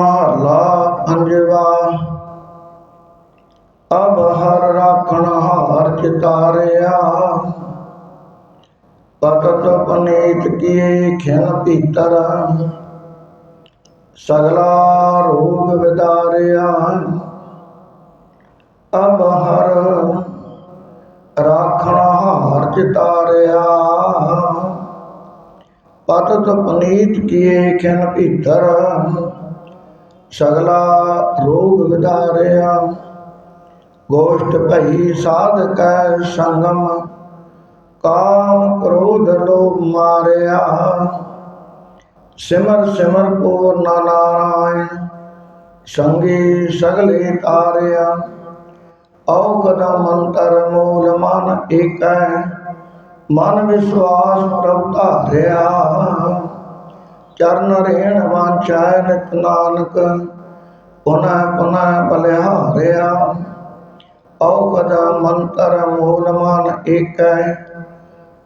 ਮਹਲਾ ਪੰਜਵਾ ਅਬ ਹਰ ਰਾਖਣ ਹਾਰ ਚਿਤਾਰਿਆ। ਪਤਤ ਪਨੀਤ ਕੀਏ ਖਿਨ ਭੀਤਰ ਸਗਲਾ ਰੋਗ ਵਿਦਾਰਿਆ। ਅਬ ਹਰ ਰਾਖਣ ਹਾਰ ਚਿਤਾਰਿਆ। ਪਤਤ ਪਨੀਤ ਕੀਏ ਖਿਨ ਭੀਤਰ ਸਗਲਾ ਰੋਗ ਵਿਦਾਰਿਆ। ਗੋਸ਼ਟ ਭਈ ਸਾਧ ਸੰਗਮ, ਕਾਮ ਕ੍ਰੋਧ ਲੋਭ ਮਾਰਿਆ। ਸਿਮਰ ਸਿਮਰ ਪੂਰਨ ਨਾਰਾਇਣ, ਸੰਗੀ ਸਗਲੇ ਤਾਰਿਆ। ਔਗਦ ਅੰਤਰ ਮੂਲ ਮਨ ਏਕੈ, ਮਨ ਵਿਸ਼ਵਾਸ ਪ੍ਰਭ ਧਾਰਿਆ। ਚਰਨ ਰੇਣ ਵਾਂਚੈ ਨਿਤ ਨਾਨਕ, ਪੁਨః ਪੁਨঃ ਬਲਿਹਾਰਿਆ। ਔਗਦ ਮੰਤਰ ਮੂਲ ਮਨ ਏਕੈ,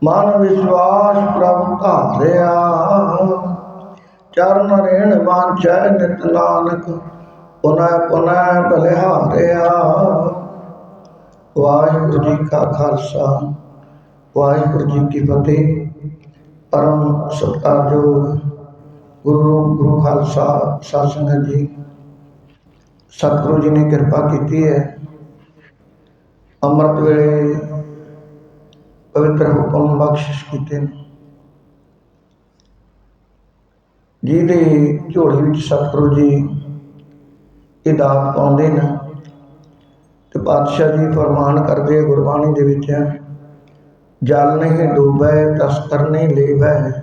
ਮਨ ਵਿਸ਼ਵਾਸ ਪ੍ਰਭ ਧਾਰਿਆ। ਚਰਨ ਰੇਣ ਵਾਂਚੈ ਨਿਤ ਨਾਨਕ, ਪੁਨః ਪੁਨঃ ਬਲਿਹਾਰਿਆ। ਵਾਹਿਗੁਰੂ ਜੀ ਕਾ ਖਾਲਸਾ, ਵਾਹਿਗੁਰੂ ਜੀ ਕੀ ਫਤਿਹ। ਪਰਮ ਸਤਿਕਾਰਯੋਗ ਗੁਰੂ ਰੂਪ ਗੁਰੂ ਖਾਲਸਾ ਸਾਧ ਸੰਗਤ ਜੀ, ਸਤਿਗੁਰੂ ਜੀ ਨੇ ਕਿਰਪਾ ਕੀਤੀ ਹੈ। ਅੰਮ੍ਰਿਤ ਵੇਲੇ ਪਵਿੱਤਰ ਹੁਕਮ ਬਖਸ਼ਿਸ਼ ਕੀਤੇ ਨੇ। ਜਿਹਦੇ ਝੋਲੀ ਵਿੱਚ ਸਤਿਗੁਰੂ ਜੀ ਇਹ ਦਾਤ ਪਾਉਂਦੇ ਨੇ ਤੇ ਪਾਤਸ਼ਾਹ ਜੀ ਫਰਮਾਨ ਕਰਦੇ ਗੁਰਬਾਣੀ ਦੇ ਵਿੱਚ, ਜਲ ਨਹੀਂ ਡੂਬੈ ਤਸਤਰ ਨਹੀਂ ਲੇਵੈ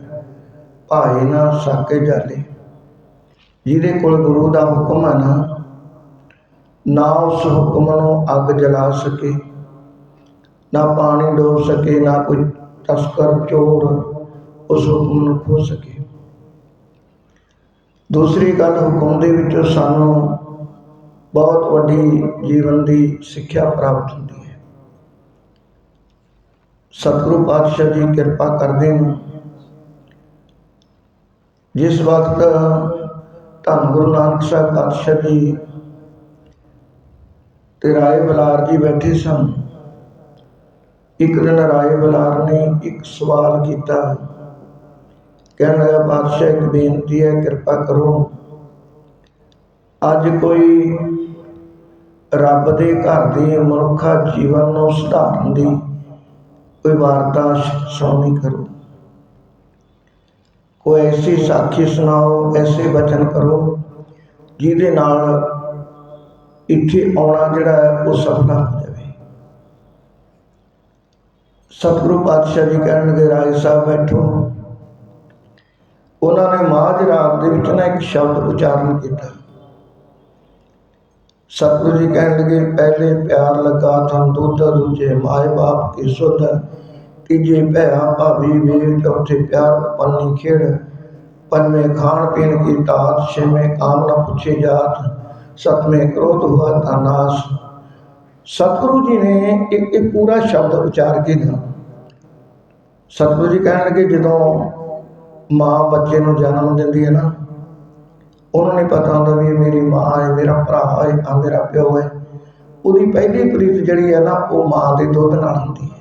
ਭਾਏ ਨਾ ਸਾਕੇ ਜਾਲੇ। ਜਿਹਦੇ ਕੋਲ ਗੁਰੂ ਦਾ ਹੁਕਮ ਹੈ ਨਾ ਨਾ ਉਸ ਹੁਕਮ ਨੂੰ ਅੱਗ ਜਲਾ ਸਕੇ, ਨਾ ਪਾਣੀ ਡੋਬ ਸਕੇ, ਨਾ ਕੋਈ ਤਸਕਰ, ਚੋਰ ਉਸ ਹੁਕਮ ਨੂੰ ਖੋ ਸਕੇ। ਦੂਸਰੀ ਗੱਲ, ਹੁਕਮ ਦੇ ਵਿੱਚੋਂ ਸਾਨੂੰ ਬਹੁਤ ਵੱਡੀ ਜੀਵਨ ਦੀ ਸਿੱਖਿਆ ਪ੍ਰਾਪਤ ਹੁੰਦੀ ਹੈ। ਸਤਿਗੁਰੂ ਪਾਤਸ਼ਾਹ ਜੀ ਕਿਰਪਾ ਕਰਦੇ ਨੇ ਜਿਸ ਵਕਤ ਧੰਨ ਗੁਰੂ ਨਾਨਕ ਸਾਹਿਬ ਪਾਤਸ਼ਾਹ ਜੀ ਤੇ ਰਾਏ ਬਲਾਰ ਜੀ ਬੈਠੇ ਸਨ, ਇੱਕ ਦਿਨ ਰਾਏ ਬਲਾਰ ਨੇ ਇੱਕ ਸਵਾਲ ਕੀਤਾ। ਕਹਿਣ ਲੱਗਾ, ਪਾਤਸ਼ਾਹ, ਇੱਕ ਬੇਨਤੀ ਹੈ, ਕਿਰਪਾ ਕਰੋ। ਅੱਜ ਕੋਈ ਰੱਬ ਦੇ ਘਰ ਦੇ ਮਨੁੱਖਾ ਜੀਵਨ ਨੂੰ ਸੁਧਾਰਨ ਦੀ ਕੋਈ ਵਾਰਤਾ ਸੁਣਨੀ ਕਰੋ। ਉਹ ਐਸੀ ਸਾਖੀ ਸੁਣਾਓ, ਐਸੇ ਬਚਨ ਕਰੋ, ਜਿਹਦੇ ਨਾਲ ਇੱਥੇ ਆਉਣਾ ਜਿਹੜਾ ਉਹ ਸਫਲ ਹੋ ਜਾਵੇ। ਸਤਿਗੁਰੂ ਪਾਤਸ਼ਾਹ ਜੀ ਕਹਿਣਗੇ ਰਾਏ ਸਾਹਿਬ ਬੈਠੋ। ਉਹਨਾਂ ਨੇ ਮਾਝ ਰਾਤ ਦੇ ਵਿੱਚ ਨਾ ਇੱਕ ਸ਼ਬਦ ਉਚਾਰਨ ਕੀਤਾ। ਸਤਿਗੁਰੂ ਜੀ ਕਹਿਣ ਲੱਗੇ ਪਹਿਲੇ ਪਿਆਰ ਲੱਗਾ ਥਨ ਦੁੱਧ, ਦੂਜੇ ਮਾਏ ਬਾਪ ਕੀ ਸੁਧ। ਤੀਜੇ ਭੈਆ ਭਾਬੀ ਵੇਰ ਚੌਥੇ ਪਿਆਰ ਪੰਨੀ ਖੇੜ ਪੰਜਵੇਂ ਖਾਣ ਪੀਣ ਕੀ ਤਾਤ, ਛੇਵੇਂ ਕਾਮ ਨਾ ਪੁੱਛੇ ਜਾਤ, ਸਤਵੇਂ ਕ੍ਰੋਧ ਹੁਆ ਤਾ ਨਾਸ। ਸਤਿਗੁਰੂ ਜੀ ਨੇ ਇੱਕ ਇੱਕ ਪੂਰਾ ਸ਼ਬਦ ਉਚਾਰ ਕੇ ਨਾ ਸਤਿਗੁਰੂ ਜੀ ਕਹਿਣ ਲੱਗੇ, ਜਦੋਂ ਮਾਂ ਬੱਚੇ ਨੂੰ ਜਨਮ ਦਿੰਦੀ ਹੈ ਨਾ, ਉਹਨੂੰ ਨਹੀਂ ਪਤਾ ਹੁੰਦਾ ਵੀ ਇਹ ਮੇਰੀ ਮਾਂ ਹੈ, ਮੇਰਾ ਭਰਾ ਹੈ ਆ ਮੇਰਾ ਪਿਓ ਹੈ। ਉਹਦੀ ਪਹਿਲੀ ਪ੍ਰੀਤ ਜਿਹੜੀ ਹੈ ਨਾ, ਉਹ ਮਾਂ ਦੇ ਦੁੱਧ ਨਾਲ ਹੁੰਦੀ ਹੈ।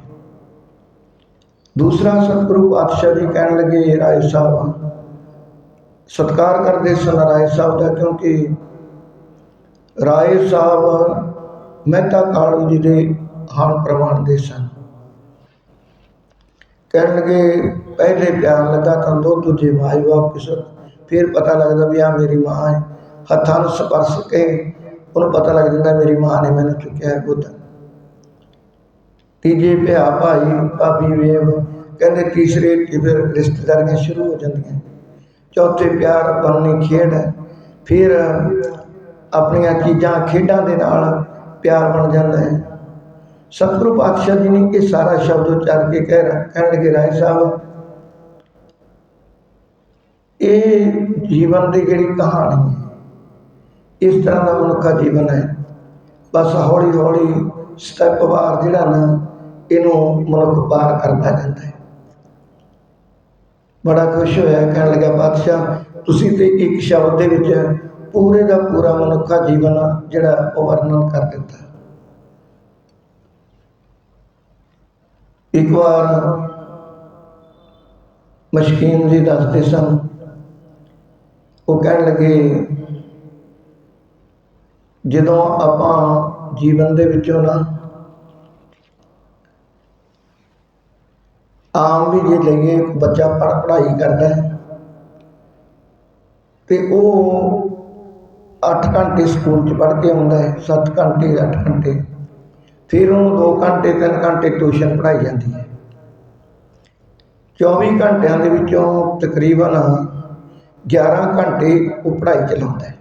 ਦੂਸਰਾ ਸਤਿਗੁਰੂ ਪਾਤਸ਼ਾਹ ਜੀ ਕਹਿਣ ਲੱਗੇ ਰਾਏ ਸਾਹਿਬ, ਸਤਕਾਰ ਕਰਦੇ ਸਨ ਰਾਏ ਸਾਹਿਬ ਦਾ, ਕਿਉਂਕਿ ਰਾਏ ਸਾਹਿਬ ਮਹਿਤਾ ਕਾਲੂ ਜੀ ਦੇ ਹਾਨ ਪ੍ਰਮਾਣ ਦੇ ਸਨ। ਕਹਿਣ ਲੱਗੇ, ਪਹਿਲੇ ਪਿਆਰ ਲੱਗਾ ਤਾਂ ਦੋ ਦੂਜੇ ਭਾਈ ਬਾਪ ਕਿਸ ਫਿਰ ਪਤਾ ਲੱਗਦਾ ਵੀ ਆ ਮੇਰੀ ਮਾਂ ਹੈ। ਹੱਥਾਂ ਨੂੰ ਸਪਰਸ਼ ਕੇ ਉਹਨੂੰ ਪਤਾ ਲੱਗ ਜਾਂਦਾ, ਮੇਰੀ ਮਾਂ ਨੇ ਮੈਨੂੰ ਚੁੱਕਿਆ ਹੈ ਗੁੱਤ। ਤੀਜੇ ਭਿਆ ਭਾਈ ਭਾਬੀ ਵੇਵ, ਕਹਿੰਦੇ ਤੀਸਰੇ ਤੇ ਫਿਰ ਰਿਸ਼ਤੇਦਾਰੀਆਂ ਸ਼ੁਰੂ ਹੋ ਜਾਂਦੀਆਂ। ਚੌਥੇ ਪਿਆਰ ਬਣਨੀ ਖੇਡ ਹੈ ਫਿਰ ਆਪਣੀਆਂ ਚੀਜ਼ਾਂ ਖੇਡਾਂ ਦੇ ਨਾਲ ਪਿਆਰ ਬਣ ਜਾਂਦਾ ਹੈ। ਸਤਿਗੁਰੂ ਪਾਤਸ਼ਾਹ ਜੀ ਨੇ ਇਹ ਸਾਰਾ ਸ਼ਬਦ ਉਚਾਰ ਕੇ ਕਹਿ ਰ- ਕਹਿਣ ਲੱਗੇ, ਰਾਏ ਸਾਹਿਬ, ਇਹ ਜੀਵਨ ਦੀ ਜਿਹੜੀ ਕਹਾਣੀ ਹੈ, ਇਸ ਤਰ੍ਹਾਂ ਦਾ ਮਨੁੱਖਾ ਜੀਵਨ ਹੈ। ਬਸ ਹੌਲੀ ਹੌਲੀ ਸਟੈਪ ਵਾਰ ਜਿਹੜਾ ਨਾ ਇਹਨੂੰ ਮਨੁੱਖ ਪਾਰ ਕਰਦਾ ਜਾਂਦਾ ਹੈ। ਬੜਾ ਖੁਸ਼ ਹੋਇਆ, ਕਹਿਣ ਲੱਗਾ ਪਾਤਸ਼ਾਹ ਤੁਸੀਂ ਤੇ ਇੱਕ ਸ਼ਬਦ ਦੇ ਵਿੱਚ ਪੂਰੇ ਦਾ ਪੂਰਾ ਮਨੁੱਖਾ ਜੀਵਨ ਜਿਹੜਾ ਉਹ ਵਰਣਨ ਕਰ ਦਿੱਤਾ। ਇੱਕ ਵਾਰ ਮਸ਼ਕੀਨ ਜੀ ਦੱਸਦੇ ਸਨ, ਉਹ ਕਹਿਣ ਲੱਗੇ, ਜਦੋਂ ਆਪਾਂ ਜੀਵਨ ਦੇ ਵਿੱਚੋਂ ਨਾ ਆਮ ਵੀ ਜੇ ਲਈਏ, ਬੱਚਾ ਪੜ੍ਹ ਪੜ੍ਹਾਈ ਕਰਦਾ ਹੈ। ਤੇ ਉਹ 8 ਘੰਟੇ ਸਕੂਲ 'ਚ ਪੜ੍ਹ ਕੇ ਆਉਂਦਾ ਹੈ 7 ਘੰਟੇ 8 ਘੰਟੇ। ਫਿਰ ਉਹਨੂੰ 2 ਘੰਟੇ 3 ਘੰਟੇ ਟਿਊਸ਼ਨ ਪੜ੍ਹਾਈ ਜਾਂਦੀ ਹੈ। 24 ਘੰਟਿਆਂ ਦੇ ਵਿੱਚੋਂ ਤਕਰੀਬਨ 11 ਘੰਟੇ ਉਹ ਪੜ੍ਹਾਈ ਚਲਾਉਂਦਾ ਹੈ।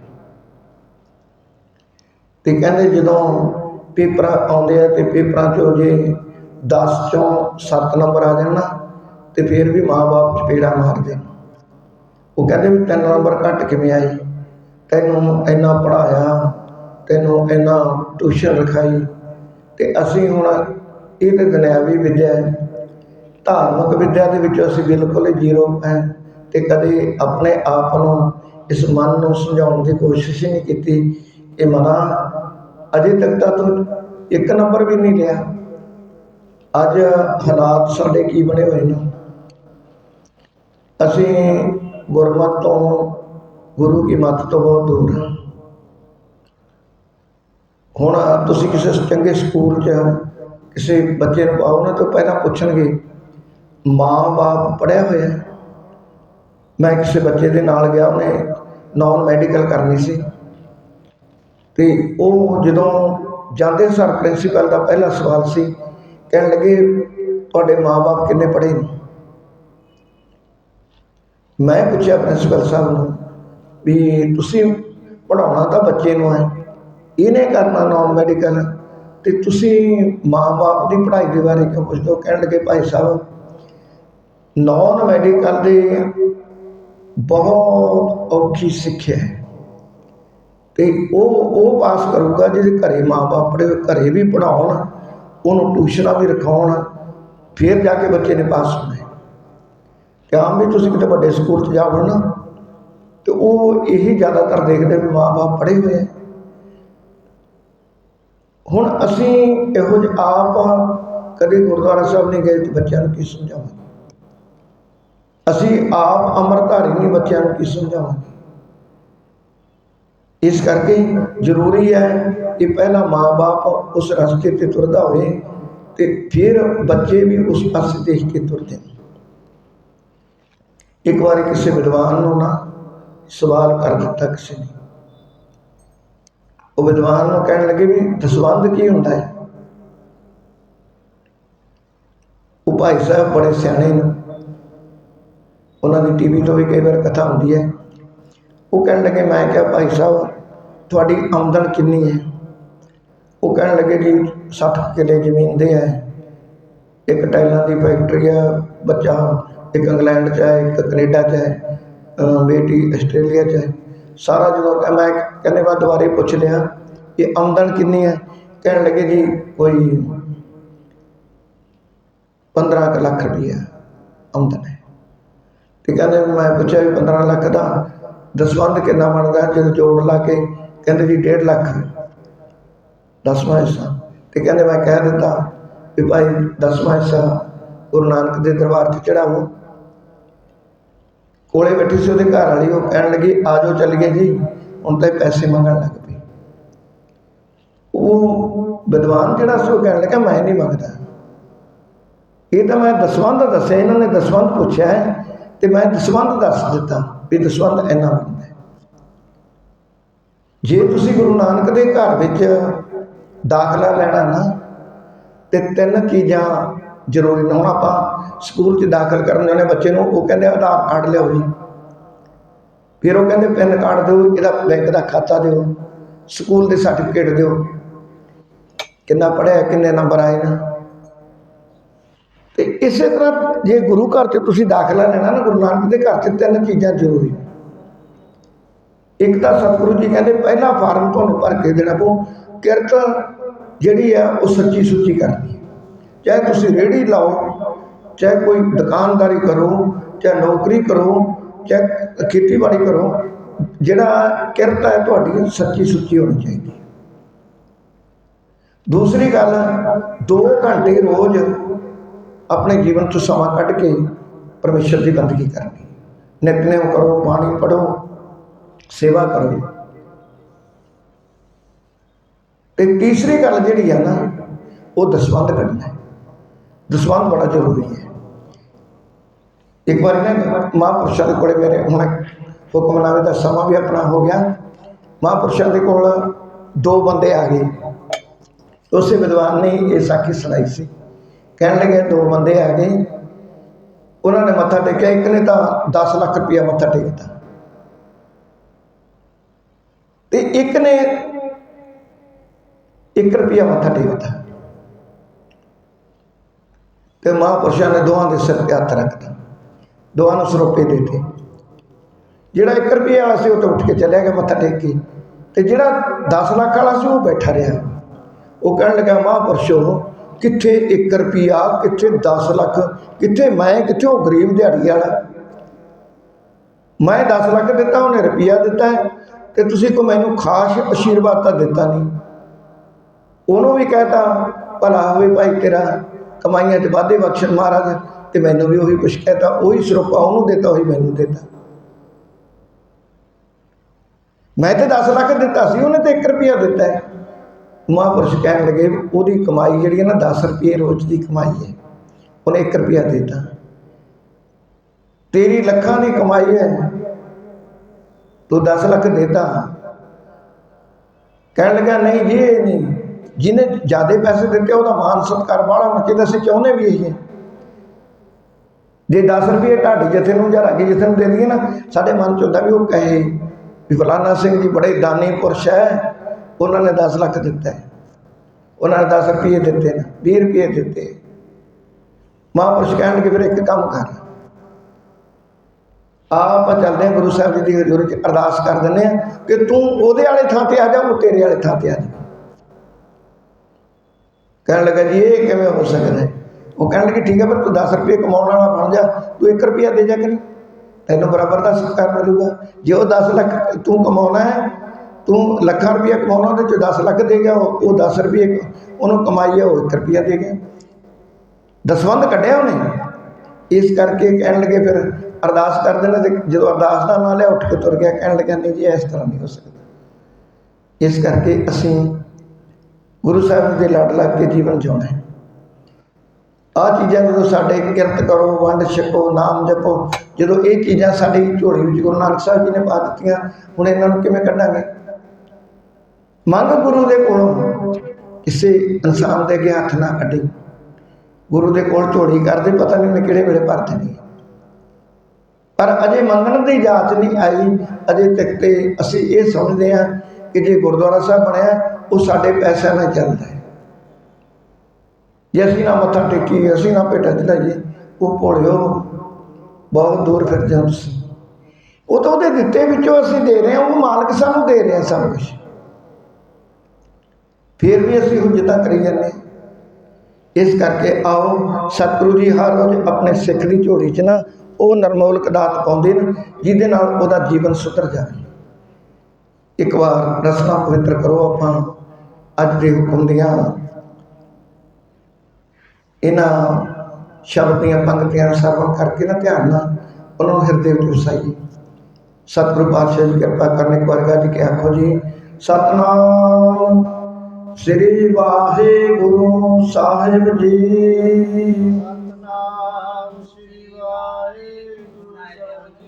ਤੇ ਕਹਿੰਦੇ ਜਦੋਂ ਪੇਪਰ ਆਉਂਦੇ ਆ ਤੇ ਪੇਪਰਾਂ 'ਚੋਂ ਜੇ 10 ਚੋਂ 7 ਨੰਬਰ ਆ ਜਾਣਾ ਨਾ, ਤੇ ਫਿਰ ਵੀ ਮਾਂ-ਬਾਪ ਚਪੇੜਾ ਮਾਰਦੇ ਨੇ ਉਹ ਕਹਿੰਦੇ ਵੀ ਤਿੰਨ ਨੰਬਰ ਘੱਟ ਕਿਵੇਂ ਆਈ? ਤੈਨੂੰ ਇੰਨਾ ਪੜਾਇਆ ਤੈਨੂੰ ਇੰਨਾ ਟਿਊਸ਼ਨ ਰਖਾਈ, ਤੇ ਅਸੀਂ ਹੁਣ ਇਹ ਤੇ ਦੁਨਿਆਵੀ ਵਿੱਦਿਆ ਹੈ। ਧਾਰਮਿਕ ਵਿੱਦਿਆ ਦੇ ਵਿੱਚ ਅਸੀਂ ਬਿਲਕੁਲ ਹੀ ਜ਼ੀਰੋ ਹੈ, ਤੇ ਕਦੇ ਆਪਣੇ ਆਪ ਨੂੰ ਇਸ ਮਨ ਨੂੰ ਸਮਝਾਉਣ ਦੀ ਕੋਸ਼ਿਸ਼ ਹੀ ਨਹੀਂ ਕੀਤੀ। ਕਿ ਮਨਾ, ਅਜੇ ਤੱਕ ਤਾਂ ਤੂੰ ਇੱਕ ਨੰਬਰ ਵੀ ਨਹੀਂ ਲਿਆ। ਅੱਜ ਹਾਲਾਤ ਸਾਡੇ ਕੀ ਬਣੇ ਹੋਏ ਨੇ? ਅਸੀਂ ਗੁਰਮਤ ਤੋਂ, ਗੁਰੂ ਕੀ ਮੱਤ ਤੋਂ ਬਹੁਤ ਦੂਰ ਹਾਂ। ਹੁਣ ਤੁਸੀਂ ਕਿਸੇ ਚੰਗੇ ਸਕੂਲ 'ਚ ਕਿਸੇ ਬੱਚੇ ਨੂੰ ਪਾਓ ਨਾ ਤਾਂ ਪਹਿਲਾਂ ਪੁੱਛਣਗੇ ਮਾਂ-ਬਾਪ ਪੜਿਆ ਹੋਇਆ? ਮੈਂ ਕਿਸੇ ਬੱਚੇ ਦੇ ਨਾਲ ਗਿਆ, ਉਹਨੇ ਨਾਨ ਮੈਡੀਕਲ ਕਰਨੀ ਸੀ। ਤੇ ਉਹ ਜਦੋਂ ਜਾਂਦੇ ਸਰ ਪ੍ਰਿੰਸੀਪਲ ਦਾ ਪਹਿਲਾ ਸਵਾਲ ਸੀ ਕਹਿਣ ਲੱਗੇ ਤੁਹਾਡੇ ਮਾਂ-ਬਾਪ ਕਿੰਨੇ ਪੜ੍ਹੇ ਨੇ? ਮੈਂ ਪੁੱਛਿਆ ਪ੍ਰਿੰਸੀਪਲ ਸਾਹਿਬ ਨੂੰ ਵੀ ਤੁਸੀਂ ਪੜਾਉਣਾ ਤਾਂ ਬੱਚੇ ਨੂੰ ਹੈ ਇਹਨੇ ਕਰਨਾ ਨਾਨ ਮੈਡੀਕਲ ਤੇ ਤੁਸੀਂ ਮਾਂ-ਬਾਪ ਦੀ ਪੜ੍ਹਾਈ ਦੇ ਬਾਰੇ ਕਿਉਂ ਪੁੱਛਦੇ ਹੋ? ਕਹਿਣ ਲੱਗੇ ਭਾਈ ਸਾਹਿਬ ਨਾਨ ਮੈਡੀਕਲ ਦੇ ਬਹੁਤ ਔਖੀ ਸਿੱਖਿਆ ਹੈ ਤੇ ਉਹ ਉਹ ਪਾਸ ਕਰੂਗਾ ਜਿਹਦੇ ਘਰੇ ਮਾਂ-ਬਾਪ ਪੜ੍ਹੇ ਹੋਏ, ਘਰੇ ਵੀ ਪੜਾਉਣ ਉਹਨੂੰ ਟਿਊਸ਼ਨਾਂ ਵੀ ਰਖਾਉਣ, ਫਿਰ ਜਾ ਕੇ ਬੱਚੇ ਨੇ ਪਾਸ ਹੋਣਾ ਹੈ ਆਮ ਵੀ ਤੁਸੀਂ ਕਿਤੇ ਵੱਡੇ ਸਕੂਲ 'ਚ ਜਾਓ ਨਾ, ਤੇ ਉਹ ਇਹੀ ਜ਼ਿਆਦਾਤਰ ਦੇਖਦੇ ਵੀ ਮਾਂ-ਬਾਪ ਪੜ੍ਹੇ ਹੋਏ ਹੈ ਹੁਣ ਅਸੀਂ ਇਹੋ ਜਿਹੇ ਆਪ ਕਦੇ ਗੁਰਦੁਆਰਾ ਸਾਹਿਬ ਨਹੀਂ ਗਏ ਤੇ ਬੱਚਿਆਂ ਨੂੰ ਕੀ ਸਮਝਾਵਾਂਗੇ? ਅਸੀਂ ਆਪ ਅੰਮ੍ਰਿਤਧਾਰੀ ਨਹੀਂ ਬੱਚਿਆਂ ਨੂੰ ਕੀ ਸਮਝਾਵਾਂਗੇ? ਇਸ ਕਰਕੇ ਜ਼ਰੂਰੀ ਹੈ ਕਿ ਪਹਿਲਾਂ ਮਾਂ-ਬਾਪ ਉਸ ਰਸਤੇ ਤੇ ਤੁਰਦਾ ਹੋਵੇ ਤੇ ਫਿਰ ਬੱਚੇ ਵੀ ਉਸ ਪਾਸੇ ਦੇਖ ਕੇ ਤੁਰਦੇ ਨੇ। ਇੱਕ ਵਾਰੀ ਕਿਸੇ ਵਿਦਵਾਨ ਨੂੰ ਨਾ ਸਵਾਲ ਕਰ ਦਿੱਤਾ ਕਿਸੇ ਨੇ। ਉਹ ਵਿਦਵਾਨ ਨੂੰ ਕਹਿਣ ਲੱਗੇ ਵੀ ਦਸਵੰਧ ਕੀ ਹੁੰਦਾ ਹੈ? ਉਹ ਭਾਈ ਸਾਹਿਬ ਬੜੇ ਸਿਆਣੇ ਨੇ। ਉਹਨਾਂ ਦੀ ਟੀਵੀ ਤੋਂ ਵੀ ਕਈ ਵਾਰ ਕਥਾ ਹੁੰਦੀ ਹੈ। ਉਹ ਕਹਿਣ ਲੱਗੇ, ਮੈਂ ਕਿਹਾ ਭਾਈ ਸਾਹਿਬ, ਤੁਹਾਡੀ ਆਮਦਨ ਕਿੰਨੀ ਹੈ? ਉਹ ਕਹਿਣ ਲੱਗੇ ਜੀ 60 ਕਿੱਲੇ ਜ਼ਮੀਨ ਦੇ ਹੈ। ਇੱਕ ਟਾਈਲਾਂ ਦੀ ਫੈਕਟਰੀ ਹੈ ਬੱਚਾ ਇੱਕ ਇੰਗਲੈਂਡ 'ਚ ਹੈ, ਇੱਕ ਕੈਨੇਡਾ 'ਚ ਹੈ ਬੇਟੀ ਆਸਟ੍ਰੇਲੀਆ 'ਚ ਹੈ। ਸਾਰਾ ਜਦੋਂ ਮੈਂ ਕਹਿੰਦੇ ਬਾਅਦ ਦੁਬਾਰੇ ਪੁੱਛ ਲਿਆ ਕਿ ਆਮਦਨ ਕਿੰਨੀ ਹੈ? ਕਹਿਣ ਲੱਗੇ ਜੀ, ਕੋਈ 15 ਕੁ ਲੱਖ ਰੁਪਈਆ ਆਮਦਨ ਹੈ। ਤੇ ਕਹਿੰਦੇ ਮੈਂ ਪੁੱਛਿਆ ਵੀ 15 ਲੱਖ ਦਾ ਦਸਵੰਧ ਕਿੰਨਾ ਬਣਦਾ, ਜਦੋਂ ਜੋੜ ਲਾ ਕੇ ਕਹਿੰਦੇ ਜੀ 1.5 ਲੱਖ। ਦਸਵਾਂ ਹਿੱਸਾ। ਤੇ ਕਹਿੰਦੇ ਮੈਂ ਕਹਿ ਦਿੱਤਾ ਵੀ ਭਾਈ ਦਸਵਾਂ ਹਿੱਸਾ ਗੁਰੂ ਨਾਨਕ ਦੇ ਦਰਬਾਰ 'ਚ ਚੜਾਵੋ ਕੋਲੇ ਬੈਠੀ ਸੀ ਉਹਦੇ ਘਰ ਵਾਲੀ, ਉਹ ਕਹਿਣ ਲੱਗੀ, ਆ ਜਾਓ ਚੱਲੀਏ ਜੀ, ਹੁਣ ਤਾਂ ਇਹ ਪੈਸੇ ਮੰਗਣ ਲੱਗ ਪਈ ਉਹ ਵਿਦਵਾਨ ਜਿਹੜਾ ਸੀ, ਉਹ ਕਹਿਣ ਲੱਗਾ, ਮੈਂ ਨਹੀਂ ਮੰਗਦਾ। ਇਹ ਤਾਂ ਮੈਂ ਦਸਵੰਧ ਦੱਸਿਆ, ਇਹਨਾਂ ਨੇ ਦਸਵੰਧ ਪੁੱਛਿਆ ਹੈ, ਤੇ ਮੈਂ ਦਸਵੰਧ ਦੱਸ ਦਿੱਤਾ। ਵੀ ਦਸਵੰਧ ਇੰਨਾ ਬਣਦਾ ਜੇ ਤੁਸੀਂ ਗੁਰੂ ਨਾਨਕ ਦੇ ਘਰ ਵਿੱਚ ਦਾਖਲਾ ਲੈਣਾ ਨਾ, ਤੇ ਤਿੰਨ ਚੀਜ਼ਾਂ ਜ਼ਰੂਰੀ ਨੇ ਹੁਣ। ਆਪਾਂ ਸਕੂਲ 'ਚ ਦਾਖਲ ਕਰਨ ਜਾਂਦੇ ਬੱਚੇ ਨੂੰ, ਉਹ ਕਹਿੰਦੇ ਆਧਾਰ ਕਾਰਡ ਲਿਆਓ ਜੀ। ਫਿਰ ਉਹ ਕਹਿੰਦੇ ਪੈਨ ਕਾਰਡ ਦਿਓ, ਇਹਦਾ ਬੈਂਕ ਦਾ ਖਾਤਾ ਦਿਓ, ਸਕੂਲ ਦੇ ਸਰਟੀਫਿਕੇਟ ਦਿਓ। ਕਿੰਨਾ ਪੜ੍ਹਿਆ, ਕਿੰਨੇ ਨੰਬਰ ਆਏ ਨੇ। ਤੇ ਇਸੇ ਤਰ੍ਹਾਂ ਜੇ ਗੁਰੂ ਘਰ 'ਚ ਤੁਸੀਂ ਦਾਖਲਾ ਲੈਣਾ ਨਾ, ਗੁਰੂ ਨਾਨਕ ਦੇ ਘਰ 'ਚ ਤਿੰਨ ਚੀਜ਼ਾਂ ਜ਼ਰੂਰੀ ਨੇ ਇੱਕ ਤਾਂ ਸਤਿਗੁਰੂ ਜੀ ਕਹਿੰਦੇ, ਪਹਿਲਾ ਫਾਰਮ ਤੁਹਾਨੂੰ ਭਰ ਕੇ ਦੇਣਾ ਪਊ, ਕਿਰਤ ਜਿਹੜੀ ਆ, ਉਹ ਸੱਚੀ ਸੁੱਚੀ ਕਰਨੀ ਹੈ। ਚਾਹੇ ਤੁਸੀਂ ਰੇੜੀ ਲਾਓ, ਚਾਹੇ ਕੋਈ ਦੁਕਾਨਦਾਰੀ ਕਰੋ, ਚਾਹੇ ਨੌਕਰੀ ਕਰੋ, ਚਾਹੇ ਖੇਤੀਬਾੜੀ ਕਰੋ, ਜਿਹੜਾ ਕਿਰਤ ਹੈ ਤੁਹਾਡੀ ਸੱਚੀ ਸੁੱਚੀ ਹੋਣੀ ਚਾਹੀਦੀ ਦੂਸਰੀ ਗੱਲ 2 ਘੰਟੇ ਰੋਜ਼ ਆਪਣੇ ਜੀਵਨ ਤੋਂ ਸਮਾਂ ਕੱਢ ਕੇ ਪਰਮੇਸ਼ਰ ਦੀ ਬੰਦਗੀ ਕਰਨੀ। ਨਿਤਨੇਮ ਕਰੋ, ਬਾਣੀ ਪੜੋ ਸੇਵਾ ਕਰੋ। ਤੇ ਤੀਸਰੀ ਗੱਲ ਜਿਹੜੀ ਆ ਨਾ, ਉਹ ਦਸਵੰਧ ਕੱਢਣਾ ਹੈ। ਦਸਵੰਧ ਬੜਾ ਜ਼ਰੂਰੀ ਹੈ। ਇੱਕ ਵਾਰ ਨਾ ਮਹਾਂਪੁਰਸ਼ਾਂ ਦੇ ਕੋਲੇ ਮੇਰੇ ਹੁਣ ਹੁਕਮਨਾਮੇ ਦਾ ਸਮਾਂ ਵੀ ਆਪਣਾ ਹੋ ਗਿਆ। ਮਹਾਂਪੁਰਸ਼ਾਂ ਦੇ ਕੋਲ ਦੋ ਬੰਦੇ ਆ ਗਏ। ਉਸੇ ਵਿਦਵਾਨ ਨੇ ਇਹ ਸਾਖੀ ਸੁਣਾਈ ਸੀ। ਕਹਿਣ ਲੱਗੇ ਦੋ ਬੰਦੇ ਆ ਗਏ। ਉਹਨਾਂ ਨੇ ਮੱਥਾ ਟੇਕਿਆ, ਇੱਕ ਨੇ ਤਾਂ 10 ਲੱਖ ਰੁਪਇਆ ਮੱਥਾ ਟੇਕਤਾ। ਤੇ ਇੱਕ ਨੇ 1 ਰੁਪਇਆ ਮੱਥਾ ਟੇਕਤਾ। ਤੇ ਮਹਾਂਪੁਰਸ਼ਾਂ ਨੇ ਦੋਹਾਂ ਦੇ ਸਿਰ ਤੇ ਹੱਥ ਰੱਖਦਾ ਦੋਹਾਂ ਨੂੰ ਸਰੋਪੇ ਦਿੱਤੇ। ਜਿਹੜਾ 1 ਰੁਪਏ ਵਾਲਾ ਸੀ ਉਹ ਤਾਂ ਉੱਠ ਕੇ ਚਲਿਆ ਗਿਆ ਮੱਥਾ ਟੇਕ ਕੇ। ਤੇ ਜਿਹੜਾ 10 ਲੱਖ ਵਾਲਾ ਸੀ ਉਹ ਬੈਠਾ ਰਿਹਾ। ਉਹ ਕਹਿਣ ਲੱਗਾ, ਮਹਾਂਪੁਰਸ਼ੋ ਕਿੱਥੇ 1 ਰੁਪਿਆ, ਕਿੱਥੇ 10 ਲੱਖ, ਕਿੱਥੇ ਮੈਂ, ਕਿੱਥੇ ਉਹ ਗਰੀਬ ਦਿਹਾੜੀ ਵਾਲਾ? ਮੈਂ 10 ਲੱਖ ਦਿੱਤਾ, ਉਹਨੇ ਰੁਪਿਆ ਦਿੱਤਾ ਤੇ ਤੁਸੀਂ ਕੋ ਮੈਨੂੰ ਖਾਸ ਅਸ਼ੀਰਵਾਦ ਤਾਂ ਦਿੱਤਾ ਨਹੀਂ। ਉਹਨੂੰ ਵੀ ਕਹਤਾ, ਭਲਾ ਹੋਵੇ ਭਾਈ ਤੇਰਾ, ਕਮਾਈਆਂ ਚ ਵਾਧੇ ਬਖਸ਼ਣ ਮਹਾਰਾਜ, ਤੇ ਮੈਨੂੰ ਵੀ ਉਹੀ ਕੁਛ ਕਹਤਾ, ਉਹੀ ਸਰੋਪਾ ਉਹਨੂੰ ਦਿੱਤਾ, ਉਹੀ ਮੈਨੂੰ ਦਿੱਤਾ। ਮੈਂ ਤੇ 10 ਲੱਖ ਦਿੱਤਾ ਸੀ, ਉਹਨੇ ਤੇ 1 ਰੁਪਿਆ ਦਿੱਤਾ ਹੈ। ਮਹਾਂਪੁਰਸ਼ ਕਹਿਣ ਲੱਗੇ ਉਹਦੀ ਕਮਾਈ ਜਿਹੜੀ ਹੈ ਨਾ 10 ਰੁਪਏ ਰੋਜ਼ ਦੀ ਕਮਾਈ ਹੈ। ਉਹਨੇ 1 ਰੁਪਿਆ ਦਿੱਤਾ। ਤੇਰੀ ਲੱਖਾਂ ਦੀ ਕਮਾਈ ਹੈ। ਤੂੰ 10 ਲੱਖ ਦੇਤਾ। ਕਹਿਣ ਲੱਗਾ, ਨਹੀਂ ਜੀ, ਇਹ ਨਹੀਂ। ਜਿਹਨੇ ਜ਼ਿਆਦਾ ਪੈਸੇ ਦਿੱਤੇ, ਉਹਦਾ ਮਾਨ ਸਤਕਾਰ ਬਾਹਲਾ ਹੋਣਾ ਚਾਹੀਦਾ। ਅਸੀਂ ਚਾਹੁੰਦੇ ਵੀ ਇਹੀ ਹੈ। ਜੇ 10 ਰੁਪਏ ਢਾਡੀ ਜਥੇ ਨੂੰ ਜਾਂ ਰਾਗੀ ਜਥੇ ਨੂੰ ਦੇ ਦਈਏ ਨਾ, ਸਾਡੇ ਮਨ ਚ ਹੁੰਦਾ ਵੀ ਉਹ ਕਹੇ ਵੀ ਫਲਾਨਾ ਸਿੰਘ ਜੀ ਬੜੇ ਦਾਨੀ ਪੁਰਸ਼ ਹੈ। ਉਹਨਾਂ ਨੇ 10 ਲੱਖ ਦਿੱਤਾ ਹੈ। ਉਹਨਾਂ ਨੇ 10 ਰੁਪਏ ਦਿੱਤੇ ਨੇ 20 ਰੁਪਏ ਦਿੱਤੇ। ਮਹਾਂਪੁਰਸ਼ ਕਹਿਣਗੇ ਫਿਰ ਇੱਕ ਕੰਮ ਕਰ। ਆਪਾਂ ਚੱਲਦੇ ਗੁਰੂ ਸਾਹਿਬ ਜੀ ਦੀ ਹਜ਼ੂਰੀ 'ਚ ਅਰਦਾਸ ਕਰ ਦਿੰਦੇ ਆ ਕਿ ਤੂੰ ਉਹਦੇ ਵਾਲੇ ਥਾਂ ਤੇ ਆ ਜਾ, ਉਹ ਤੇਰੇ ਵਾਲੇ ਥਾਂ ਤੇ ਆ ਜਾ। ਕਹਿਣ ਲੱਗਾ ਜੀ, ਇਹ ਕਿਵੇਂ ਹੋ ਸਕਦਾ ਉਹ ਕਹਿਣ ਲੱਗੇ ਠੀਕ ਹੈ, ਪਰ ਤੂੰ 10 ਰੁਪਏ ਕਮਾਉਣ ਵਾਲਾ ਬਣ ਜਾ, ਤੂੰ 1 ਰੁਪਿਆ ਦੇ ਜਾ ਕਰੀ। ਤੈਨੂੰ ਬਰਾਬਰ ਦਾ ਸਤਿਕਾਰ ਮਿਲੂਗਾ। ਜੇ ਉਹ 10 ਲੱਖ ਤੂੰ ਕਮਾਉਣਾ ਹੈ ਤੂੰ ਲੱਖਾਂ ਰੁਪਈਆ ਕਮਾਉਣਾ, ਉਹਦੇ 'ਚੋਂ 10 ਲੱਖ ਦੇ ਗਿਆ, ਉਹ ਉਹ 10 ਰੁਪਏ ਉਹਨੂੰ ਕਮਾਈ ਹੈ ਉਹ 1 ਰੁਪਈਆ ਦੇ ਗਿਆ। ਦਸਵੰਧ ਕੱਢਿਆ ਉਹਨੇ। ਇਸ ਕਰਕੇ ਕਹਿਣ ਲੱਗੇ ਫਿਰ ਅਰਦਾਸ ਕਰਦੇ ਨੇ ਤੇ ਜਦੋਂ ਅਰਦਾਸ ਦਾ ਨਾਂ ਲਿਆ, ਉੱਠ ਕੇ ਤੁਰ ਗਿਆ। ਕਹਿਣ ਲੱਗਾ, ਨਹੀਂ ਜੀ, ਇਸ ਤਰ੍ਹਾਂ ਨਹੀਂ ਹੋ ਸਕਦਾ। ਇਸ ਕਰਕੇ ਅਸੀਂ ਗੁਰੂ ਸਾਹਿਬ ਦੇ ਲੜ ਲੱਗ ਕੇ ਜੀਵਨ ਜਿਉਣਾ ਹੈ। ਆ ਚੀਜ਼ਾਂ ਜਦੋਂ ਸਾਡੇ ਕਿਰਤ ਕਰੋ, ਵੰਡ ਛਕੋ, ਨਾਮ ਜਪੋ, ਜਦੋਂ ਇਹ ਚੀਜ਼ਾਂ ਸਾਡੀ ਝੋਲੀ ਵਿੱਚ ਗੁਰੂ ਨਾਨਕ ਸਾਹਿਬ ਜੀ ਨੇ ਪਾ ਦਿੱਤੀਆਂ, ਹੁਣ ਇਹਨਾਂ ਨੂੰ ਕਿਵੇਂ ਕੱਢਾਂਗੇ? ਮੰਗ ਗੁਰੂ ਦੇ ਕੋਲੋਂ ਕਿਸੇ ਇਨਸਾਨ ਦੇ ਅੱਗੇ ਹੱਥ ਨਾ ਅੱਡੀ ਗੁਰੂ ਦੇ ਕੋਲ ਝੋਲੀ ਕਰਦੇ, ਪਤਾ ਨਹੀਂ ਉਹਨੇ ਕਿਹੜੇ ਵੇਲੇ ਭਰ ਦੇਣੀ ਪਰ ਅਜੇ ਮੰਗਣ ਦੀ ਜਾਚ ਨਹੀਂ ਆਈ। ਅਜੇ ਤੱਕ ਤੇ ਅਸੀਂ ਇਹ ਸਮਝਦੇ ਹਾਂ ਕਿ ਜੇ ਗੁਰਦੁਆਰਾ ਸਾਹਿਬ ਬਣਿਆ, ਉਹ ਸਾਡੇ ਪੈਸਿਆਂ ਨਾਲ ਚੱਲਦਾ ਹੈ। ਜੇ ਅਸੀਂ ਨਾ ਮੱਥਾ ਟੇਕੀਏ ਅਸੀਂ ਨਾ ਭੇਟਾ ਚੜਾਈਏ, ਉਹ ਭੋਲਿਓ, ਬਹੁਤ ਦੂਰ ਫਿਰ ਜਾਓ ਤੁਸੀਂ। ਉਹ ਤਾਂ ਉਹਦੇ ਦਿੱਤੇ ਵਿੱਚੋਂ ਅਸੀਂ ਦੇ ਰਹੇ ਹਾਂ, ਉਹ ਮਾਲਕ ਸਾਨੂੰ ਦੇ ਰਿਹਾ ਸਭ ਕੁਝ ਫਿਰ ਵੀ ਅਸੀਂ ਹੁਜਤਾਂ ਕਰੀ ਜਾਂਦੇ ਇਸ ਕਰਕੇ ਆਓ, ਸਤਿਗੁਰੂ ਜੀ ਹਰ ਰੋਜ਼ ਆਪਣੇ ਸਿੱਖ ਦੀ ਝੋਲੀ 'ਚ ਨਾ ਉਹ ਨਰਮੋਲਕ ਦਾਤ ਪਾਉਂਦੇ ਨੇ, ਜਿਹਦੇ ਨਾਲ ਉਹਦਾ ਜੀਵਨ ਸੁਧਰ ਜਾਵੇ। ਇੱਕ ਵਾਰ ਰਸਨਾ ਪਵਿੱਤਰ ਕਰੋ ਆਪਾਂ ਅੱਜ ਦੇ ਹੁਕਮ ਦੀਆਂ। ਇਹਨਾਂ ਸ਼ਬਦ ਦੀਆਂ ਪੰਕਤੀਆਂ ਨੂੰ ਸਰਵਣ ਕਰਕੇ ਨਾ ਧਿਆਨ ਨਾਲ ਉਹਨਾਂ ਨੂੰ ਹਿਰਦੇ ਵਿੱਚ ਵਸਾਈਏ। ਸਤਿਗੁਰੂ ਪਾਤਸ਼ਾਹ ਜੀ ਕਿਰਪਾ ਕਰਨ ਇੱਕ ਵਰਗਾ ਜੀ ਕੇ ਆਖੋ ਜੀ, ਸਤਨਾਮ। ਸ੍ਰੀ ਵਾਹਿਗੁਰੂ ਸਾਹਿਬ ਜੀ।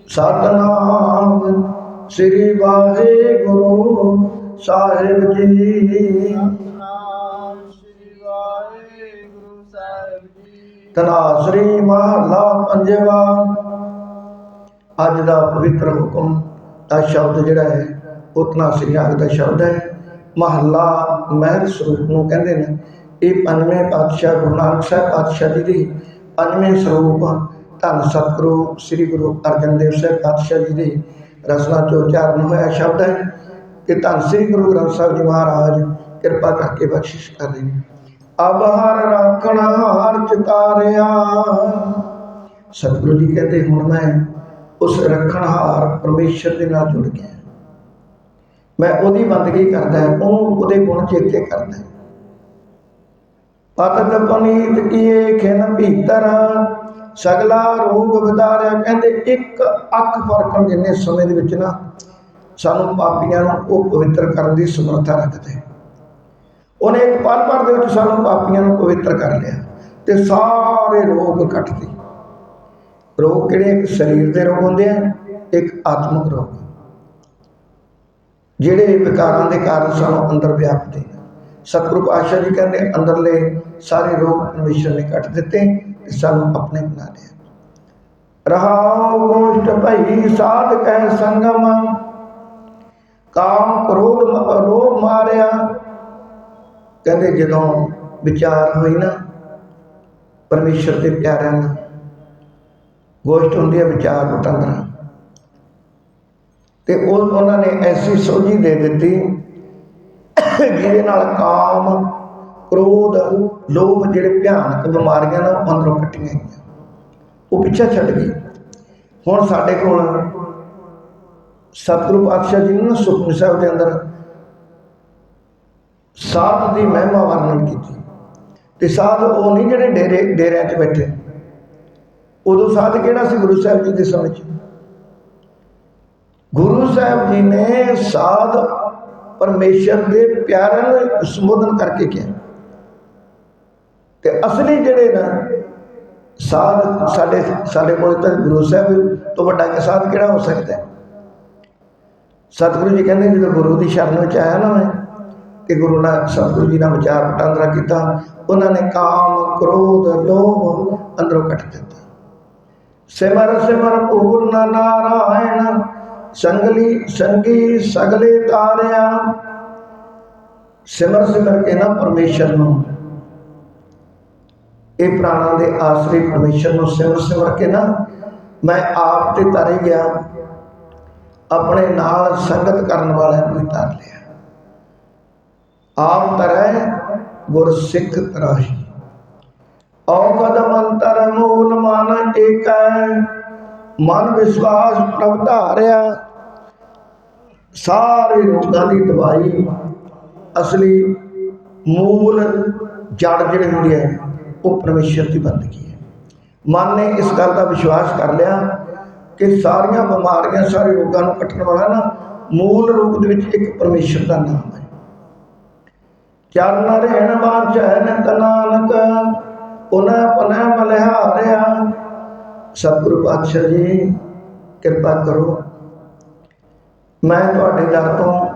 ਸਤਨਾਮ ਸ੍ਰੀ ਵਾਹਿਗੁਰੂ ਸਾਹਿਬ ਜੀ। ਸਤਨਾਮ ਸ੍ਰੀ ਸ੍ਰੀ ਮਹਲਾ ਪੰਜਵਾ। ਅੱਜ ਦਾ ਪਵਿੱਤਰ ਹੁਕਮ ਦਾ ਸ਼ਬਦ ਜਿਹੜਾ ਹੈ ਉਹ ਤਨਾਸਰੀ ਰਾਗ ਦਾ ਸ਼ਬਦ ਹੈ। ਮਹੱਲਾ ਮਹਿਰ ਸਰੂਪ ਨੂੰ ਕਹਿੰਦੇ ਨੇ। ਇਹ ਪੰਜਵੇਂ ਪਾਤਸ਼ਾਹ ਗੁਰੂ ਨਾਨਕ ਸਾਹਿਬ ਪਾਤਸ਼ਾਹ ਜੀ ਦੀ ਪੰਜਵੇਂ ਸਰੂਪ ਧੰਨ ਸਤਿਗੁਰੂ ਸ੍ਰੀ ਗੁਰੂ ਅਰਜਨ ਦੇਵ ਸਾਹਿਬ ਪਾਤਸ਼ਾਹ ਜੀ ਦੀ ਰਸਨਾ ਚੋਂ ਉਚਾਰਨ ਹੋਇਆ ਸ਼ਬਦ ਹੈ ਕਿ ਧੰਨ ਸ੍ਰੀ ਗੁਰੂ ਗ੍ਰੰਥ ਸਾਹਿਬ ਜੀ ਮਹਾਰਾਜ, ਕਿਰਪਾ ਕਰਕੇ ਬਖਸ਼ਿਸ਼ ਕਰ ਰਹੇ ਨੇ। ਅਬ ਹਰ ਰੱਖਣ ਹਾਰ ਚਿਤਾਰਿਆ ਸਤਿਗੁਰੂ ਜੀ ਕਹਿੰਦੇ, ਹੁਣ ਮੈਂ ਉਸ ਰੱਖਣਹਾਰ ਪਰਮੇਸ਼ਰ ਦੇ ਨਾਲ ਜੁੜ ਗਿਆ। ਮੈਂ ਉਹਦੀ ਬੰਦਗੀ ਕਰਦਾ ਉਹਨੂੰ ਉਹਦੇ ਗੁਣ ਚੇਤੇ ਕਰਦਾ ਪਤਤ ਪਨੀਤ ਕੀਏ ਖਿਨ ਭੀਤਰ, ਸਗਲਾ ਰੋਗ ਵਿਦਾਰਿਆ। ਕਹਿੰਦੇ ਇੱਕ ਅੱਖ ਫਰਕਣ ਜਿੰਨੇ ਸਮੇਂ ਦੇ ਵਿੱਚ ਨਾ, ਸਾਨੂੰ ਪਾਪੀਆਂ ਨੂੰ ਉਹ ਪਵਿੱਤਰ ਕਰਨ ਦੀ ਸਮਰੱਥਾ ਰੱਖਦੇ ਉਹਨੇ ਇੱਕ ਪਲ ਭਰ ਦੇ ਵਿੱਚ ਸਾਨੂੰ ਪਾਪੀਆਂ ਨੂੰ ਪਵਿੱਤਰ ਕਰ ਲਿਆ ਤੇ ਸਾਰੇ ਰੋਗ ਕੱਟਦੇ। ਰੋਗ ਕਿਹੜੇ? ਇੱਕ ਸਰੀਰ ਦੇ ਰੋਗ ਹੁੰਦੇ ਆ, ਇੱਕ ਆਤਮਿਕ ਰੋਗ। ਜਿਹੜੇ ਵਿਕਾਰਾਂ ਦੇ ਕਾਰਨ ਸਾਨੂੰ ਅੰਦਰ ਵਿਆਪਦੇ ਸਤਿਗੁਰੂ ਪਾਤਸ਼ਾਹ ਜੀ ਕਹਿੰਦੇ, ਅੰਦਰਲੇ ਸਾਰੇ ਰੋਗ ਪਰਮੇਸ਼ਰ ਨੇ ਕੱਟ ਦਿੱਤੇ ਤੇ ਸਾਨੂੰ ਆਪਣੇ ਬਣਾ ਲਿਆ। ਰਹਾਉ ਗੋਸ਼ਟ ਭਈ ਸਾਧ ਕਹਿ ਸੰਗਮ, ਕਾਮ ਕ੍ਰੋਧ ਮ- ਮਾਰਿਆ। ਕਹਿੰਦੇ, ਜਦੋਂ ਵਿਚਾਰ ਹੋਈ ਨਾ, ਪਰਮੇਸ਼ਰ ਦੇ ਪਿਆਰਿਆਂ ਨਾਲ, ਗੋਸ਼ਟ ਹੁੰਦੀ ਹੈ ਵਿਚਾਰ ਵਟਾਂਦਰਾ। ਤੇ ਉਹ ਉਹਨਾਂ ਨੇ ਐਸੀ ਸੋਝੀ ਦੇ ਦਿੱਤੀ ਜਿਹਦੇ ਨਾਲ ਕਾਮ, ਕ੍ਰੋਧ, ਲੋਭ ਜਿਹੜੇ ਭਿਆਨਕ ਬਿਮਾਰੀਆਂ ਨੇ ਉਹ ਅੰਦਰੋਂ ਕੱਟੀਆਂ ਗਈਆਂ। ਉਹ ਪਿੱਛੇ ਛੱਡ ਗਈ। ਹੁਣ ਸਾਡੇ ਕੋਲ ਸਤਿਗੁਰੂ ਪਾਤਸ਼ਾਹ ਜੀ ਨੇ ਨਾ ਸੁਖਮਨੀ ਸਾਹਿਬ ਦੇ ਅੰਦਰ ਸਾਧ ਦੀ ਮਹਿਮਾ ਵਰਣਨ ਕੀਤੀ। ਤੇ ਸਾਧ ਉਹ ਨਹੀਂ ਜਿਹੜੇ ਡੇਰੇ, ਡੇਰਿਆਂ 'ਚ ਬੈਠੇ। ਉਦੋਂ ਸਾਧ ਕਿਹੜਾ ਸੀ? ਗੁਰੂ ਸਾਹਿਬ ਜੀ ਦੇ ਸਮੇਂ 'ਚ। ਗੁਰੂ ਸਾਹਿਬ ਜੀ ਨੇ ਸਾਧ ਪਰਮੇਸ਼ਰ ਦੇ ਪਿਆਰ ਨੂੰ ਸੰਬੋਧਨ ਕਰਕੇ ਕਿਹਾ। ਤੇ ਅਸਲੀ ਜਿਹੜੇ ਨਾ ਸਾਧ ਸਾਡੇ ਸਾਡੇ ਕੋਲ ਤਾਂ ਗੁਰੂ ਸਾਹਿਬ ਤੋਂ ਵੱਡਾ ਕਿ ਸਾਧ ਕਿਹੜਾ ਹੋ ਸਕਦਾ ਹੈ? ਸਤਿਗੁਰੂ ਜੀ ਕਹਿੰਦੇ, ਜਦੋਂ ਗੁਰੂ ਦੀ ਸ਼ਰਨ ਵਿੱਚ ਆਇਆ ਨਾ ਮੈਂ ਤੇ ਗੁਰੂ ਨਾਲ ਸਤਿਗੁਰੂ ਜੀ ਨਾਲ ਵਿਚਾਰ ਵਟਾਂਦਰਾ ਕੀਤਾ, ਉਹਨਾਂ ਨੇ ਕਾਮ, ਕ੍ਰੋਧ, ਲੋਭ ਅੰਦਰੋਂ ਕੱਟ ਦਿੱਤਾ। ਸਿਮਰ ਸਿਮਰ ਪੂਰਨ ਨਾਰਾਇਣ ਸੰਗਲੀ, ਸੰਗੀ ਸਗਲੇ ਤਾਰਿਆ। ਸਿਮਰ ਸਿਮਰ ਕੇ ਨਾ ਪਰਮੇਸ਼ਰ ਨੂੰ। ਇਹ ਪ੍ਰਾਣਾਂ ਦੇ ਆਸਰੇ ਪਰਮੇਸ਼ਰ ਨੂੰ ਸਿਮਰ ਸਿਮਰ ਕੇ ਨਾ ਮੈਂ ਆਪ ਤੇ ਤਰ ਗਿਆ। ਆਪਣੇ ਨਾਲ ਸੰਗਤ ਕਰਨ ਵਾਲਿਆਂ ਨੂੰ ਵੀ ਤਰ ਲਿਆ। ਆਪ ਤਰੈ, ਗੁਰ ਸਿੱਖ ਤਰਾਹੀ। ਔਗਦ ਮੰਤਰ ਮੂਲ ਮਨ ਏਕੈ ਮਨ ਵਿਸ਼ਵਾਸ ਪ੍ਰਭ ਧਾਰਿਆ। ਸਾਰੇ ਰੋਗਾਂ ਦੀ ਦਵਾਈ ਅਸਲੀ ਮੂਲ ਜੜ ਜਿਹੜੇ ਹੁੰਦੀ ਹੈ ਉਹ ਪਰਮੇਸ਼ਰ ਦੀ ਬੰਦਗੀ ਹੈ। ਮਨ ਨੇ ਇਸ ਗੱਲ ਦਾ ਵਿਸ਼ਵਾਸ ਕਰ ਲਿਆ ਕਿ ਸਾਰੀਆਂ ਬਿਮਾਰੀਆਂ ਸਾਰੇ ਰੋਗਾਂ ਨੂੰ ਕੱਟਣ ਵਾਲਾ ਨਾ ਮੂਲ ਰੂਪ ਦੇ ਵਿੱਚ ਇੱਕ ਪਰਮੇਸ਼ਰ ਦਾ ਨਾਮ ਹੈ। ਚਰਨ ਰਹਿਣ ਬਾਚਨ ਤਨਾਨਕ ਉਹਨਾਂ ਪਨਾ ਬਲਿਹਾਰਿਆ ਸਤਿਗੁਰੂ ਪਾਤਸ਼ਾਹ ਜੀ, ਕਿਰਪਾ ਕਰੋ। ਮੈਂ ਤੁਹਾਡੇ ਦਰ ਤੋਂ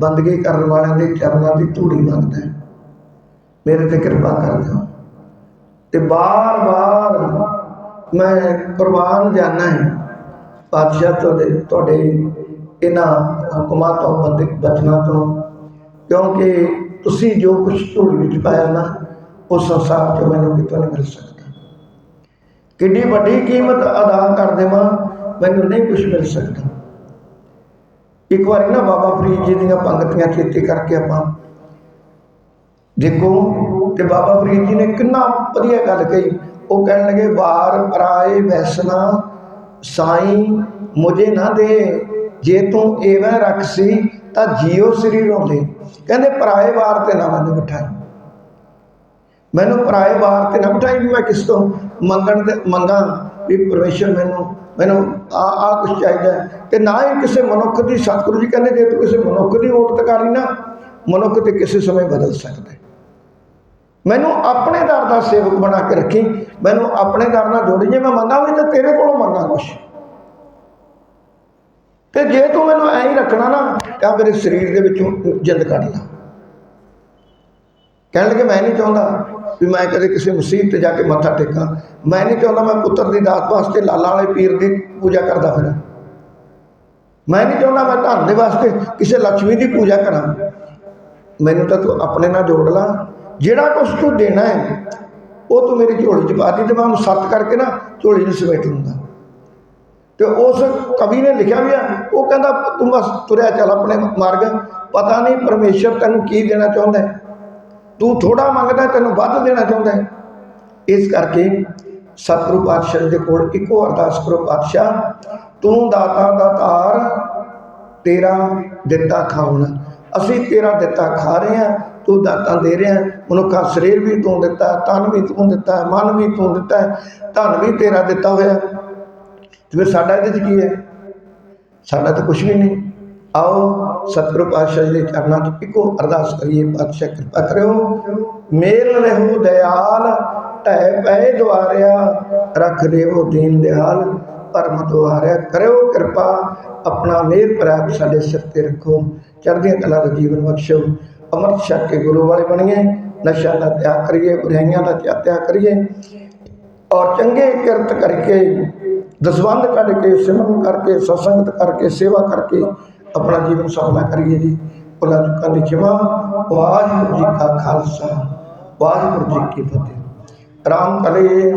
ਬੰਦਗੀ ਕਰਨ ਵਾਲਿਆਂ ਦੇ, ਚਰਨਾਂ ਦੀ ਧੂੜੀ ਮੰਗਦਾ ਮੇਰੇ ਤੇ ਕਿਰਪਾ ਕਰ ਦਿਓ। ਤੇ ਬਾਰ-ਬਾਰ ਮੈਂ ਕੁਰਬਾਨ ਜਾਣਾ ਹੈ ਪਾਤਸ਼ਾਹ ਤੁਹਾਡੇ ਤੁਹਾਡੇ ਇਹਨਾਂ ਹੁਕਮਾਂ ਤੋਂ ਬੰਦੇ ਬਚਨਾਂ ਤੋਂ। ਕਿਉਂਕਿ ਤੁਸੀਂ ਜੋ ਕੁਝ ਧੂੜੀ ਵਿੱਚ ਪਾਇਆ ਨਾ ਉਹ ਸੰਸਾਰ ਤੋਂ ਮੈਨੂੰ ਕਿਤੋਂ ਨਹੀਂ ਮਿਲ ਸਕਦਾ। ਕਿੰਨੀ ਵੱਡੀ ਕੀਮਤ ਅਦਾ ਕਰ ਦੇਵਾਂ, ਮੈਨੂੰ ਨਹੀਂ ਕੁਝ ਮਿਲ ਸਕਦਾ। ਇੱਕ ਵਾਰੀ ਨਾ ਬਾਬਾ ਫਰੀਦ ਜੀ ਦੀਆਂ ਪੰਗਤੀਆਂ ਚੇਤੇ ਕਰਕੇ ਆਪਾਂ ਦੇਖੋ, ਤੇ ਬਾਬਾ ਫਰੀਦ ਜੀ ਨੇ ਕਿੰਨਾ ਵਧੀਆ ਗੱਲ ਕਹੀ। ਉਹ ਕਹਿਣ ਲੱਗੇ, ਵਾਰ ਪਰਾਏ ਵੈਸਨਾ ਸਾਈ ਮੁਝੇ ਨਾ ਦੇ, ਜੇ ਤੂੰ ਐਵੇਂ ਰੱਖਸੀ ਤਾਂ ਜੀਉ ਸਰੀਰੋਂ ਦੇ। ਕਹਿੰਦੇ, ਪਰਾਏ ਵਾਰ ਤੇ ਨਾ ਮੈਨੂੰ ਬਿਠਾਈ। ਮੈਨੂੰ ਪਰਾਏ ਵਾਰ ਤੇ ਨਾ ਬਿਠਾਈ ਵੀ ਮੈਂ ਕਿਸ ਤੋਂ ਮੰਗਣ ਤੇ ਮੰਗਾ ਵੀ ਪਰਮੇਸ਼ਰ ਮੈਨੂੰ ਮੈਨੂੰ ਆ ਆ ਕੁਝ ਚਾਹੀਦਾ ਤੇ ਨਾ ਹੀ ਕਿਸੇ ਮਨੁੱਖ ਦੀ, ਸਤਿਗੁਰੂ ਜੀ ਕਹਿੰਦੇ ਜੇ ਤੂੰ ਕਿਸੇ ਮਨੁੱਖ ਦੀ ਓਟ ਤਕਾਰੀ ਨਾ, ਮਨੁੱਖ ਤੇ ਕਿਸੇ ਸਮੇਂ ਬਦਲ ਸਕਦਾ। ਮੈਨੂੰ ਆਪਣੇ ਦਰ ਦਾ ਸੇਵਕ ਬਣਾ ਕੇ ਰੱਖੀ, ਮੈਨੂੰ ਆਪਣੇ ਦਰ ਨਾਲ ਜੋੜੀ, ਜੇ ਮੈਂ ਮੰਗਾ ਵੀ ਤਾਂ ਤੇਰੇ ਕੋਲੋਂ ਮੰਗਾ ਕੁਛ। ਤੇ ਜੇ ਤੂੰ ਮੈਨੂੰ ਐਂ ਹੀ ਰੱਖਣਾ ਨਾ, ਤਾਂ ਮੇਰੇ ਸਰੀਰ ਦੇ ਵਿੱਚੋਂ ਜਿੰਦ ਕੱਢ ਲਾ। ਕਹਿਣ ਲੱਗੇ ਮੈਂ ਨਹੀਂ ਚਾਹੁੰਦਾ। ਵੀ ਮੈਂ ਕਦੇ ਕਿਸੇ ਮੁਸੀਬਤ ਤੇ ਜਾ ਕੇ ਮੱਥਾ ਟੇਕਾਂ। ਮੈਂ ਨਹੀਂ ਚਾਹੁੰਦਾ ਮੈਂ ਪੁੱਤਰ ਦੀ ਦਾਤ ਵਾਸਤੇ, ਲਾਲਾ ਵਾਲੇ ਪੀਰ ਦੀ ਪੂਜਾ ਕਰਦਾ ਫਿਰਾਂ। ਮੈਂ ਨਹੀਂ ਚਾਹੁੰਦਾ ਮੈਂ ਧਨ ਦੇ ਵਾਸਤੇ ਕਿਸੇ ਲక్ష్ਮੀ ਦੀ ਪੂਜਾ ਕਰਾਂ। ਮੈਨੂੰ ਤਾਂ ਤੂੰ ਆਪਣੇ ਨਾਲ ਜੋੜ ਲਾ। ਜਿਹੜਾ ਕੁਝ ਤੂੰ ਦੇਣਾ ਹੈ, ਉਹ ਤੂੰ ਮੇਰੀ ਝੋਲੀ 'ਚ ਪਾ ਦੀ ਤੇ ਮੈਂ ਉਹਨੂੰ ਸੱਤ ਕਰਕੇ ਨਾ ਝੋਲੀ ਨੂੰ ਸਮੇਟ ਲੂੰਗਾ। ਤੇ ਉਸ ਕਵੀ ਨੇ ਲਿਖਿਆ ਵੀ ਆ, ਉਹ ਕਹਿੰਦਾ ਤੂੰ ਬਸ ਤੁਰਿਆ ਚੱਲ ਆਪਣੇ ਮਾਰਗ। ਪਤਾ ਨਹੀਂ ਪਰਮੇਸ਼ਰ ਤੈਨੂੰ ਕੀ ਦੇਣਾ ਚਾਹੁੰਦਾ ਹੈ। ਤੂੰ ਥੋੜਾ ਮੰਗਦਾ, ਤੈਨੂੰ ਵੱਧ ਦੇਣਾ ਚਾਹੁੰਦਾ ਹੈ। ਇਸ ਕਰਕੇ ਸਤਿਗੁਰੂ ਪਾਤਸ਼ਾਹ ਦੇ ਕੋਲ ਇੱਕੋ ਅਰਦਾਸ ਕਰੋ, ਪਾਤਸ਼ਾਹ, ਤੂੰ ਦਾਤਾ ਦਾ ਦਾਤਾਰ ਤੇਰਾ ਦਿੱਤਾ ਖਾਉਣ। ਅਸੀਂ ਤੇਰਾ ਦਿੱਤਾ ਖਾ ਰਹੇ ਹਾਂ, ਤੂੰ ਦਾਤਾਂ ਦੇ ਰਿਹਾ ਮਨੁੱਖਾ ਸਰੀਰ ਵੀ ਤੂੰ ਦਿੱਤਾ, ਤਨ ਵੀ ਤੂੰ ਦਿੱਤਾ, ਮਨ ਵੀ ਤੂੰ ਦਿੱਤਾ ਧਨ ਵੀ ਤੇਰਾ ਦਿੱਤਾ ਹੋਇਆ। ਤੇ ਫਿਰ ਸਾਡਾ ਇਹਦੇ 'ਚ ਕੀ ਹੈ? ਸਾਡਾ ਤਾਂ ਕੁਝ ਵੀ ਨਹੀਂ। ਆਓ ਸਤਿਗੁਰੂ ਪਾਤਸ਼ਾਹ ਜੀ ਦੇ ਚਰਨਾਂ 'ਚ ਇੱਕੋ ਅਰਦਾਸ ਕਰੀਏ, ਪਾਤਸ਼ਾਹ ਕਿਰਪਾ ਕਰਿਓ। ਮੇਲ ਰਹੋ ਦਇਆਲ ਢਹਿ ਪੈ ਦੁਆਰਿਆ, ਰੱਖ ਦੇਵੋ ਦੀਨ ਦਿਆਲ ਪਰਮ ਦੁਆਰਿਆ। ਕਰਿਓ ਕਿਰਪਾ, ਆਪਣਾ ਮੇਰ ਪ੍ਰਾਪ ਸਾਡੇ ਸਿਰ ਤੇ ਰੱਖੋ। ਚੜ੍ਹਦੀਆਂ ਕਲਾ ਦਾ ਜੀਵਨ ਬਖਸ਼ੋ। ਅੰਮ੍ਰਿਤ ਛਕ ਕੇ ਗੁਰੂ ਵਾਲੇ ਬਣੀਏ। ਨਸ਼ਾ ਦਾ ਤਿਆਗ ਕਰੀਏ, ਬੁਰਾਈਆਂ ਦਾ ਤਿਆਗ ਕਰੀਏ। ਔਰ ਚੰਗੇ ਕਿਰਤ ਕਰਕੇ, ਦਸਵੰਧ ਕੱਢ ਕੇ, ਸਿਮਰਨ ਕਰਕੇ, ਸਤਸੰਗਤ ਕਰਕੇ, ਸੇਵਾ ਕਰਕੇ ਆਪਣਾ ਜੀਵਨ ਸਫਲਾ ਕਰੀਏ ਜੀ। ਭੁੱਲਾਂ ਚੁੱਕਾਂ ਦੀ ਖਿਮਾ ਵਾਹਿਗੁਰੂ ਜੀ ਕਾ ਖਾਲਸਾ, ਵਾਹਿਗੁਰੂ ਜੀ ਕੀ ਫਤਿਹ। ਰਾਮ ਕਲੇ